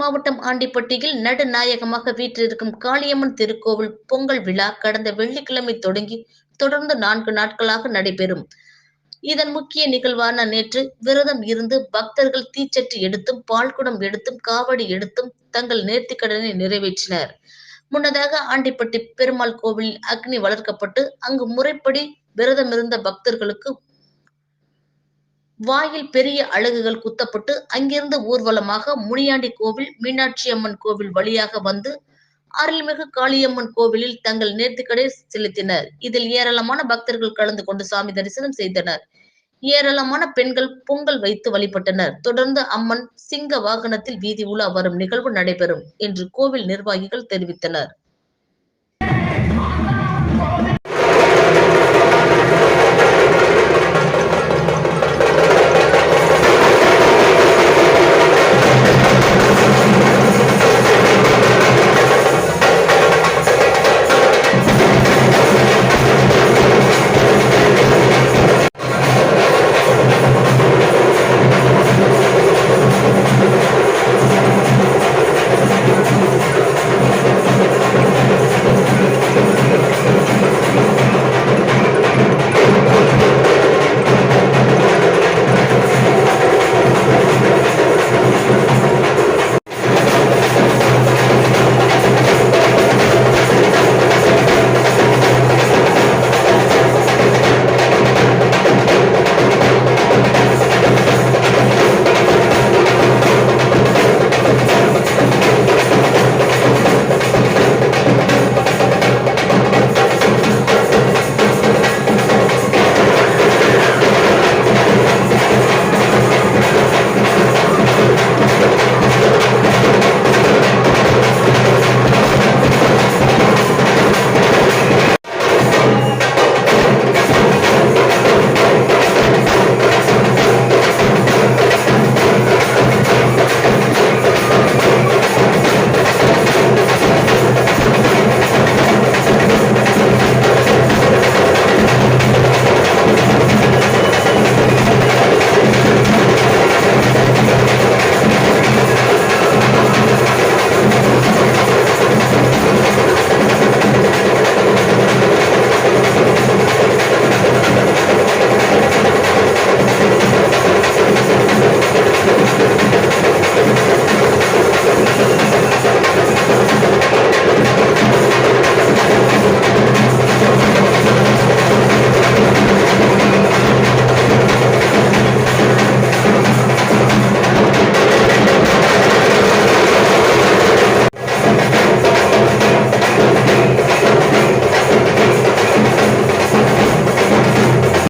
மாவட்டம் ஆண்டிப்பட்டியில் நடுநாயகமாக வீற்றிருக்கும் காளியம்மன் திருக்கோவில் பொங்கல் விழா கடந்த வெள்ளிக்கிழமை தொடங்கி தொடர்ந்து நான்கு நாட்களாக நடைபெறும். இதன் முக்கிய நிகழ்வான நேற்று விரதம் இருந்து பக்தர்கள் தீச்சட்டி எடுத்தும் பால்குடம் எடுத்தும் காவடி எடுத்தும் தங்கள் நேர்த்திக்கடனை நிறைவேற்றினர். முன்னதாக ஆண்டிப்பட்டி பெருமாள் கோவிலில் அக்னி வளர்க்கப்பட்டு அங்கு முறைப்படி விரதமிருந்த பக்தர்களுக்கு வாயில் பெரிய அழகுகள் குத்தப்பட்டு அங்கிருந்து ஊர்வலமாக முனியாண்டி கோவில் மீனாட்சி அம்மன் கோவில் வழியாக வந்து அருள்மிகு காளியம்மன் கோவிலில் தங்கள் நேர்த்திக்கடை செலுத்தினர். இதில் ஏராளமான பக்தர்கள் கலந்து கொண்டு சாமி தரிசனம் செய்தனர். ஏராளமான பெண்கள் பொங்கல் வைத்து வழிபட்டனர். தொடர்ந்து அம்மன் சிங்க வாகனத்தில் வீதி உலா வரும் நிகழ்வு நடைபெறும் என்று கோவில் நிர்வாகிகள் தெரிவித்தனர்.